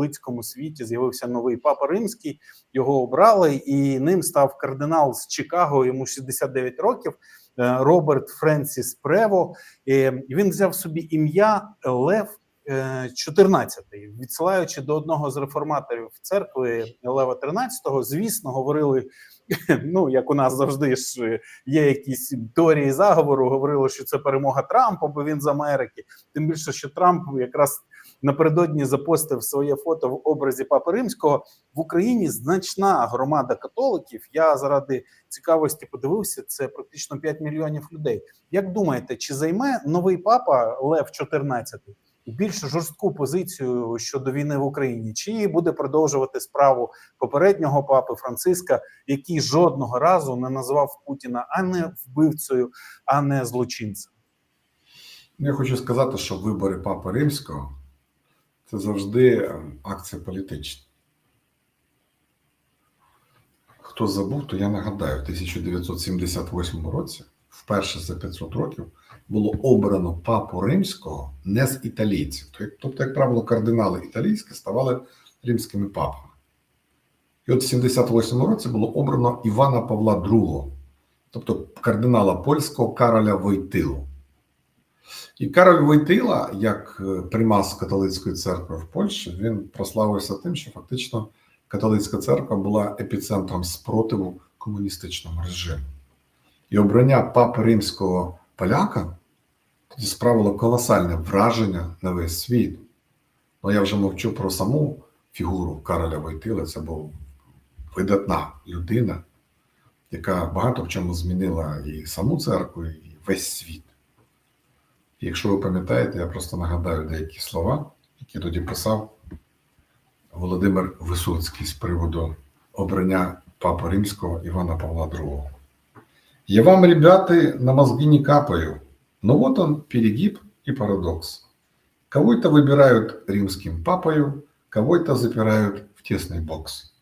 католицькому світі з'явився новий папа римський. Його обрали, і ним став кардинал з Чикаго. Йому 69 років. е, Роберт Френсіс Прево. Е, Він взяв собі ім'я Лев. е, 14-й, відсилаючи до одного з реформаторів церкви Лева 13-го, звісно, говорили ну як у нас завжди ж е, є якісь теорії заговору, говорили, що це перемога Трампа, бо він з Америки. Тим більше, що Трамп якраз напередодні запостив своє фото в образі Папи Римського в Україні. Значна громада католиків. Я заради цікавості подивився. Це практично 5 мільйонів людей. Як думаєте, чи займе новий папа Лев 14 більш жорстку позицію щодо війни в Україні, чи буде продовжувати справу попереднього папи Франциска, який жодного разу не назвав Путіна а не вбивцею, а не злочинцем? Я хочу сказати, що вибори Папи Римського це завжди е, акція політична. Хто забув, то я нагадаю, в 1978 році, вперше за 500 років, було обрано папу римського не з італійців. Тобто, як правило, кардинали італійські ставали римськими папами. І от в 78 році було обрано Івана Павла II, тобто кардинала польського Кароля Войтилу. І Кароль Войтила, як е, примас католицької церкви в Польщі, він прославився тим, що фактично католицька церква була епіцентром спротиву комуністичному режиму. І обрання папи римського поляка тоді справило колосальне враження на весь світ. Ну я вже мовчу про саму фігуру Кароля Войтила. Це був видатна людина, яка багато в чому змінила і саму церкву, і весь світ. І якщо ви пам'ятаєте, я просто нагадаю деякі слова, які тоді писав Володимир Висоцький з приводу обрання Папи Римського Івана Павла II. Я вам, ребята, на мозги не капаю, но вот он перегиб и парадокс. Кого-то выбирают римским папою, кого-то запирают в тесный бокс.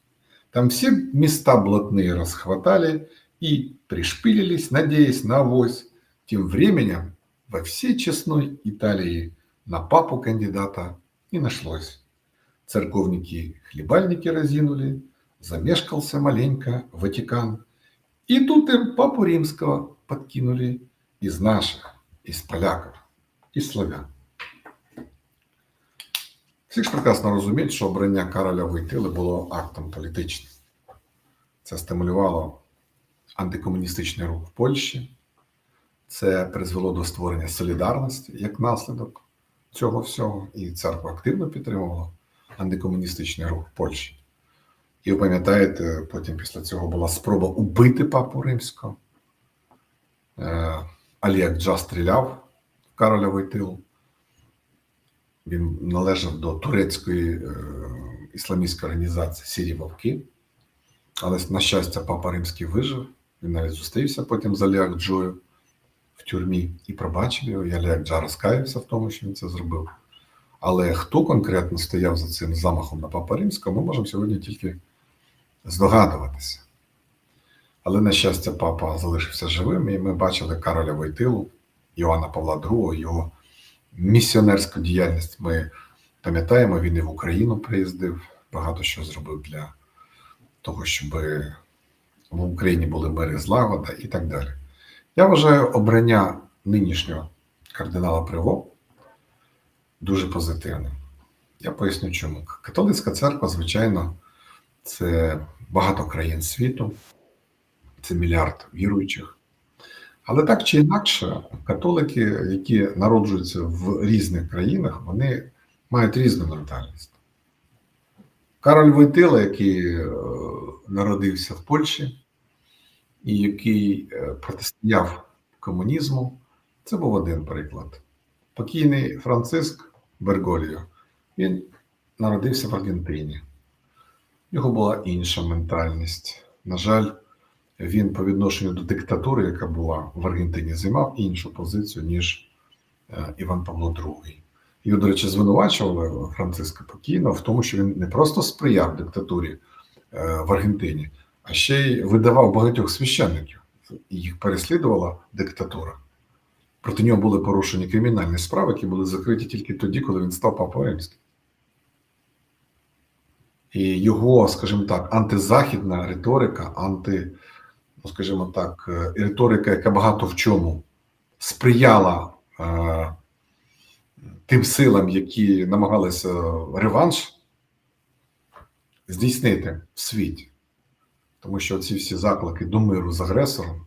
Там все места блатные расхватали и пришпилились, надеясь на авось. Тем временем во всей честной Италии на папу кандидата не нашлось. Церковники-хлебальники разинули, замешкался маленько Ватикан. И тут им папу римского подкинули из наших, из поляков, из славян. Всі ж прекрасно розуміють, що обрання Кароля Войтили було актом політичним. Це стимулювало антикомуністичний рух в Польщі, це призвело до створення солідарності як наслідок цього всього, і церква активно підтримувала антикомуністичний рух в Польщі. І ви пам'ятаєте, потім після цього була спроба убити папу римського. Е, Джа стріляв в Кароля Войтилу. Він належав до турецької е, ісламістської організації Сірі Вовки. Але, на щастя, папа римський вижив. Він навіть зустрівся потім з Олег Джою в тюрмі і пробачив його. І Олег Джа розкаявся в тому, що він це зробив. Але хто конкретно стояв за цим замахом на папа римського, ми можемо сьогодні тільки здогадуватися. Але, на щастя, папа залишився живим, і ми бачили Кароля Войтилу, Іоанна Павла II, його місіонерську діяльність. Ми пам'ятаємо, він і в Україну приїздив, багато що зробив для того, щоб в Україні були мир злагода і так далі. Я вважаю обрання нинішнього кардинала Приво дуже позитивним. Я поясню, чому. Католицька церква, звичайно, це багато країн світу, це мільярд віруючих. Але так чи інакше, католики, які народжуються в різних країнах, вони мають різну ментальність. Кароль Войтила, який е, народився в Польщі і який е, протистояв комунізму, це був один приклад. Покійний Франциск Бергольо, він народився в Аргентині. Його була інша ментальність. На жаль, він по відношенню до диктатури, яка була в Аргентині, займав іншу позицію, ніж е, Іван Павло II. Його, до речі, звинувачували Франциска Покійно в тому, що він не просто сприяв диктатурі е, в Аргентині, а ще й видавав багатьох священників. Їх переслідувала диктатура. Проти нього були порушені кримінальні справи, які були закриті тільки тоді, коли він став папою римським. І його, скажімо так, антизахідна риторика, анти, ну, скажімо так, е, риторика, яка багато в чому сприяла е, тим силам, які намагалися реванш здійснити в світі. Тому що ці всі заклики до миру з агресором,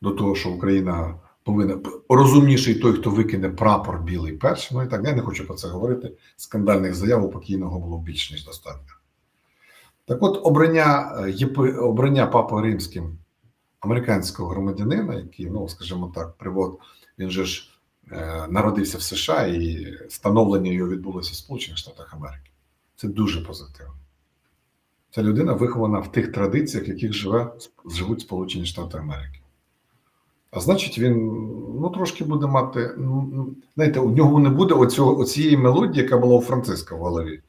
до того, що Україна повинна розумніший той, хто викине прапор білий перший. Ну і так я не хочу про це говорити. Скандальних заяв у покійного було більш ніж достатньо. Так от, обрання, е, обрання Папи Римським американського громадянина, який, ну скажімо так, привод, він же ж е, народився в США і становлення його відбулося в Сполучених Штатах Америки. Це дуже позитивно. Ця людина вихована в тих традиціях, в яких живе, живуть Сполучені Штати Америки. А значить, він ну, трошки буде мати. Ну, знаєте, у нього не буде оцього, оцієї мелодії, яка була у Франциска в голові.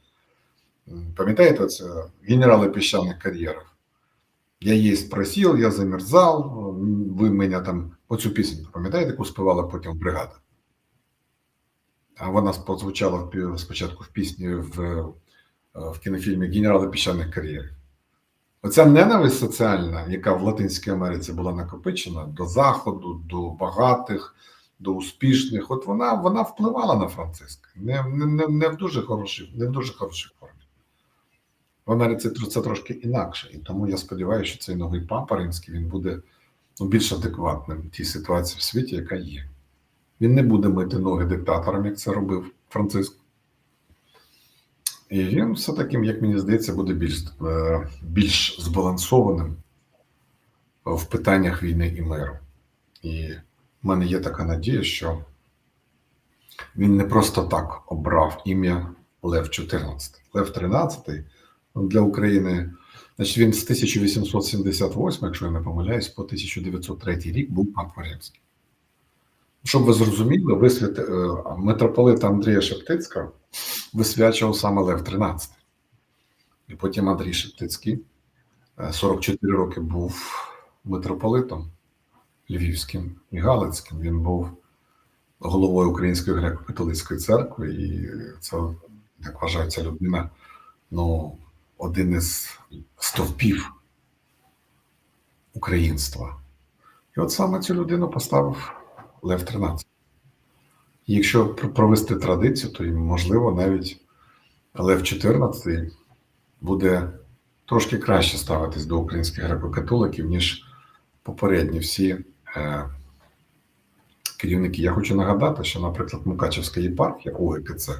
Пам'ятаєте, це генерали піщаних кар'єрів? Я єсть просил, я замерзал, ви мене там оцю пісню, пам'ятаєте, яку співала потім бригада? А вона прозвучала спочатку в пісні в, в кінофільмі Генерали піщаних кар'єрів. Оця ненависть соціальна, яка в Латинській Америці була накопичена до Заходу, до багатих, до успішних, от вона, вона впливала на Франциска. Не, не, не, в дуже хорошій, не в дуже хорошій формі. В Америці це трошки інакше. І тому я сподіваюся, що цей новий папа римський він буде ну, більш адекватним тій ситуації в світі, яка є. Він не буде мити ноги диктаторам, як це робив Франциск. І він все таким, як мені здається, буде більш, е, більш збалансованим в питаннях війни і миру. І в мене є така надія, що він не просто так обрав ім'я Лев 14. Лев 13 ну, для України, значить, він з 1878, якщо я не помиляюсь, по 1903 рік був папа римський. Щоб ви зрозуміли, висвят... е, митрополита Андрія Шептицького висвячував саме Лев 13. І потім Андрій Шептицький е, 44 роки був митрополитом Львівським і Галицьким. Він був головою Української греко-католицької церкви, і це, як вважається людина, ну, один із стовпів українства. І от саме цю людину поставив Лев 13. Якщо провести традицію, то можливо навіть Лев 14 буде трошки краще ставитись до українських греко-католиків, ніж попередні всі е, керівники. Я хочу нагадати, що, наприклад, Мукачевська єпархія УГКЦ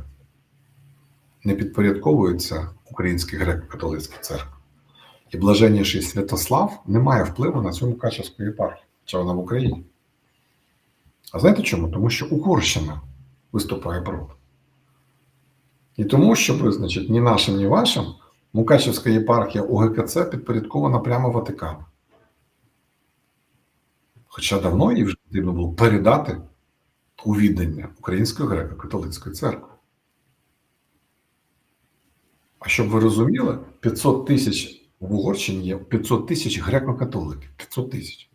не підпорядковується Українській греко-католицькій церкві. І блаженніший Святослав не має впливу на цю Мукачевську єпархію, хоча вона в Україні. А знаєте чому? Тому що Угорщина виступає проти. І тому, щоб визначити ні нашим, ні вашим, Мукачевська єпархія УГКЦ підпорядкована прямо Ватикану. Хоча давно їй вже потрібно було передати у віддання Української греко-католицької церкви. А щоб ви розуміли, 500 тисяч в Угорщині є 500 тисяч греко-католиків. 500 тисяч.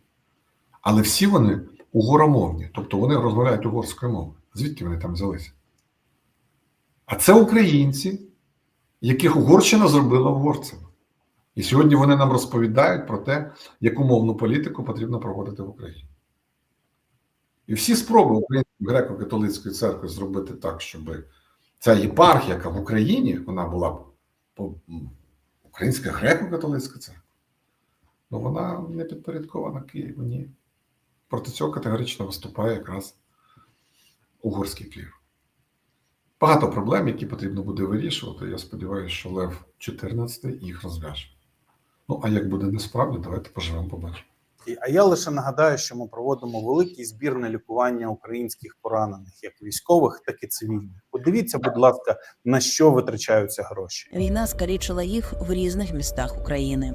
Але всі вони угоромовні, тобто вони розмовляють угорською мовою. Звідки вони там взялися? А це українці, яких Угорщина зробила угорцями. І сьогодні вони нам розповідають про те, яку мовну політику потрібно проводити в Україні. І всі спроби Української греко-католицької церкви зробити так, щоб ця єпархія, яка в Україні, вона була Українська греко-католицька церква, ну вона не підпорядкована Києву, ні. Проти цього категорично виступає якраз угорський клір. Багато проблем, які потрібно буде вирішувати. Я сподіваюся, що Лев 14 їх розв'яже. Ну, а як буде несправді, давайте поживемо, побачимо. А я лише нагадаю, що ми проводимо великий збір на лікування українських поранених, як військових, так і цивільних. Подивіться, будь ласка, на що витрачаються гроші. Війна скалічила їх в різних містах України.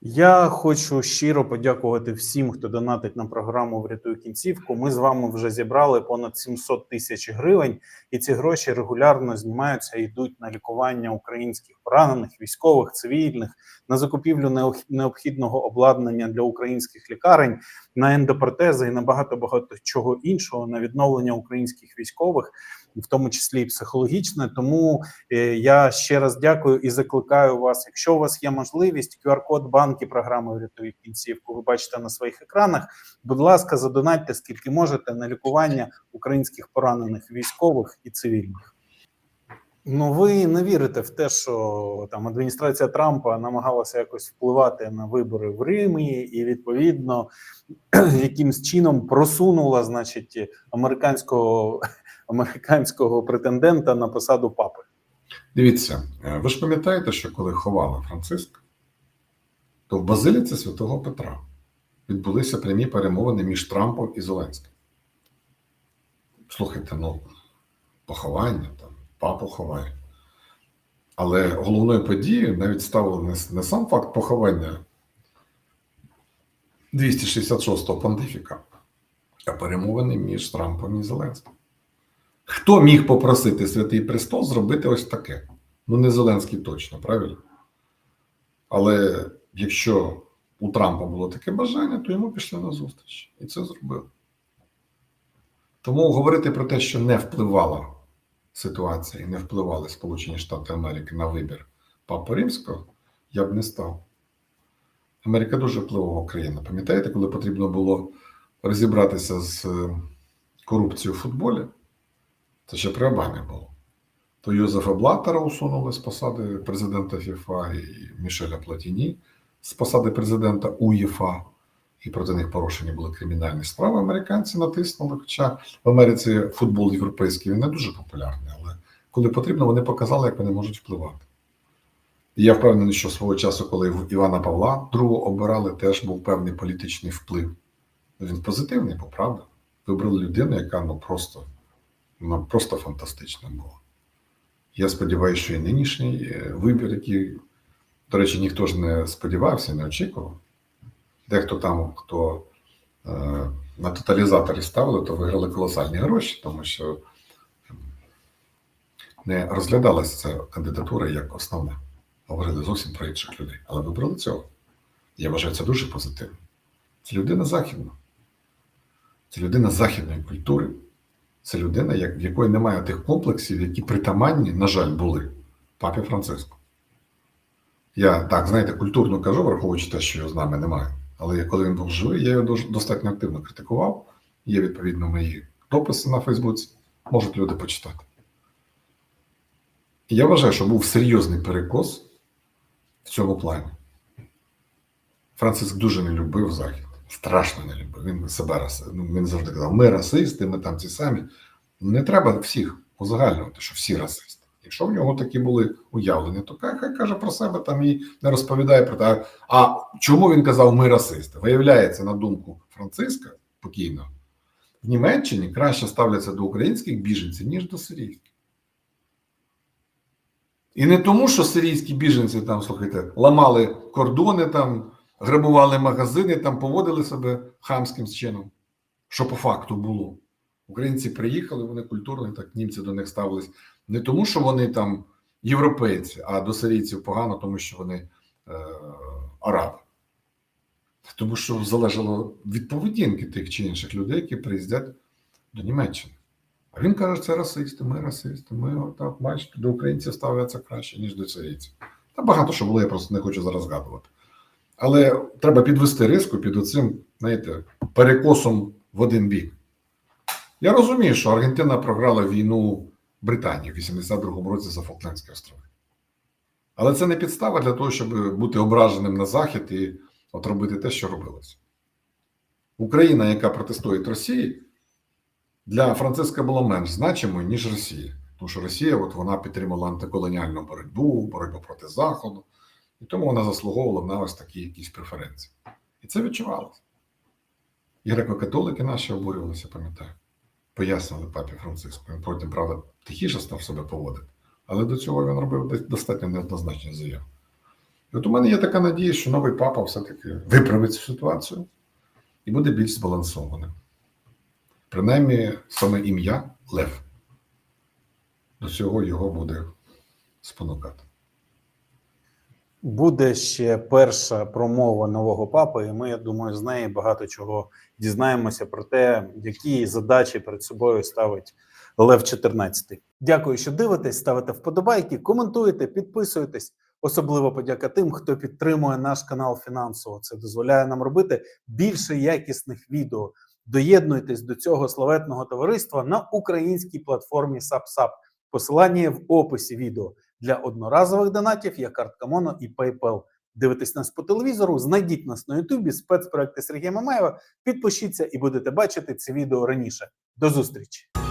Я хочу щиро подякувати всім, хто донатить на програму Врятуй кінцівку. Ми з вами вже зібрали понад 700 тисяч гривень, і ці гроші регулярно знімаються і йдуть на лікування українських поранених, військових, цивільних, на закупівлю необхідного обладнання для українських лікарень, на ендопротези і на багато багато чого іншого, на відновлення українських військових, в тому числі і психологічне. Тому Е, Я ще раз дякую і закликаю вас. Якщо у вас є можливість, QR-код банки програми «Врятуй кінцівку. Ви бачите на своїх екранах. Будь ласка, задонатьте скільки можете на лікування українських поранених військових і цивільних. Ну, ви не вірите в те, що там адміністрація Трампа намагалася якось впливати на вибори в Римі, і відповідно якимсь чином просунула, значить, американського американського претендента на посаду папи. Дивіться, е, ви ж пам'ятаєте, що коли ховали Франциска, то в Базиліці Святого Петра відбулися прямі перемовини між Трампом і Зеленським. Слухайте, ну, поховання, папу ховає. Але головною подією навіть став не, не сам факт поховання 266-го понтифіка, а перемовини між Трампом і Зеленським. Хто міг попросити Святий Престол зробити ось таке? Ну, не Зеленський точно, правильно? Але якщо у Трампа було таке бажання, то йому пішли на зустріч. І це зробили. Тому говорити про те, що не впливала ситуація і не впливали Сполучені Штати Америки на вибір Папи Римського, я б не став. Америка дуже впливова країна. Пам'ятаєте, коли потрібно було розібратися з е, корупцією в футболі? Це ще при Обамі було. То Йозефа Блаттера усунули з посади президента ФІФА і Мішеля Платіні з посади президента УЄФА, і проти них порушені були кримінальні справи. Американці натиснули. Хоча в Америці футбол європейський він не дуже популярний, але коли потрібно, вони показали, як вони можуть впливати. І я впевнений, що свого часу, коли Івана Павла II обирали, теж був певний політичний вплив. Він позитивний, бо правда. Вибрали людину, яка ну просто вона просто фантастична була. Я сподіваюся, що і нинішній е, вибір, який, до речі, ніхто ж не сподівався, не очікував. Дехто там, хто е, на тоталізаторі ставили, то виграли колосальні гроші, тому що не розглядалася ця кандидатура як основна. Говорили зовсім про інших людей. Але вибрали цього. Я вважаю, це дуже позитивно. Це людина західна. Це людина західної культури. Це людина, в якої немає тих комплексів, які притаманні, на жаль, були папі Франциску. Я так, знаєте, культурно кажу, враховуючи те, що його з нами немає. Але коли він був живий, я його достатньо активно критикував. Є відповідно мої дописи на Фейсбуці, можуть люди почитати. І я вважаю, що був серйозний перекос в цьому плані. Франциск дуже не любив Захід. Страшно не любив. Він себе ну, він завжди казав: ми расисти, ми там ці самі. Не треба всіх узагальнювати, що всі расисти. Якщо в нього такі були уявлення, то хай, каже про себе там і не розповідає про те. А чому він казав ми расисти? Виявляється, на думку Франциска покійно, в Німеччині краще ставляться до українських біженців, ніж до сирійських. І не тому, що сирійські біженці там, слухайте, ламали кордони, там, грабували магазини, там поводили себе хамським чином, що по факту було. Українці приїхали, вони культурно, так німці до них ставились не тому, що вони там європейці, а до сирійців погано, тому що вони е, араби. Тому що залежало від поведінки тих чи інших людей, які приїздять до Німеччини. А він каже, це расисти, ми расисти, ми отак, бачите, до українців ставляться краще, ніж до сирійців. Та багато що було, я просто не хочу зараз згадувати. Але треба підвести риску під оцим, знаєте, перекосом в один бік. Я розумію, що Аргентина програла війну Британії в 82-му році за Фолклендські острови. Але це не підстава для того, щоб бути ображеним на Захід і от робити те, що робилося. Україна, яка протистоїть Росії, для Франциска була менш значимою, ніж Росія. Тому що Росія от вона підтримала антиколоніальну боротьбу, боротьбу проти Заходу, і тому вона заслуговувала на ось такі якісь преференції. І це відчувалося. І греко-католики наші обурювалися, пам'ятаю. Пояснили папі Франциску. Він потім, правда, тихіше став себе поводити. Але до цього він робив достатньо неоднозначні заяви. От у мене є така надія, що новий папа все-таки виправить цю ситуацію і буде більш збалансованим. Принаймні, саме ім'я Лев. До цього його буде спонукати. Буде ще перша промова нового папи, і ми, я думаю, з неї багато чого дізнаємося про те, які задачі перед собою ставить Лев 14. Дякую, що дивитесь, ставите вподобайки, коментуєте, підписуєтесь. Особливо подяка тим, хто підтримує наш канал фінансово. Це дозволяє нам робити більше якісних відео. Доєднуйтесь до цього славетного товариства на українській платформі SubSub. Посилання в описі відео. Для одноразових донатів є картка Моно і PayPal. Дивитесь нас по телевізору, знайдіть нас на Ютубі, спецпроекти Сергія Мамаєва, підпишіться і будете бачити це відео раніше. До зустрічі!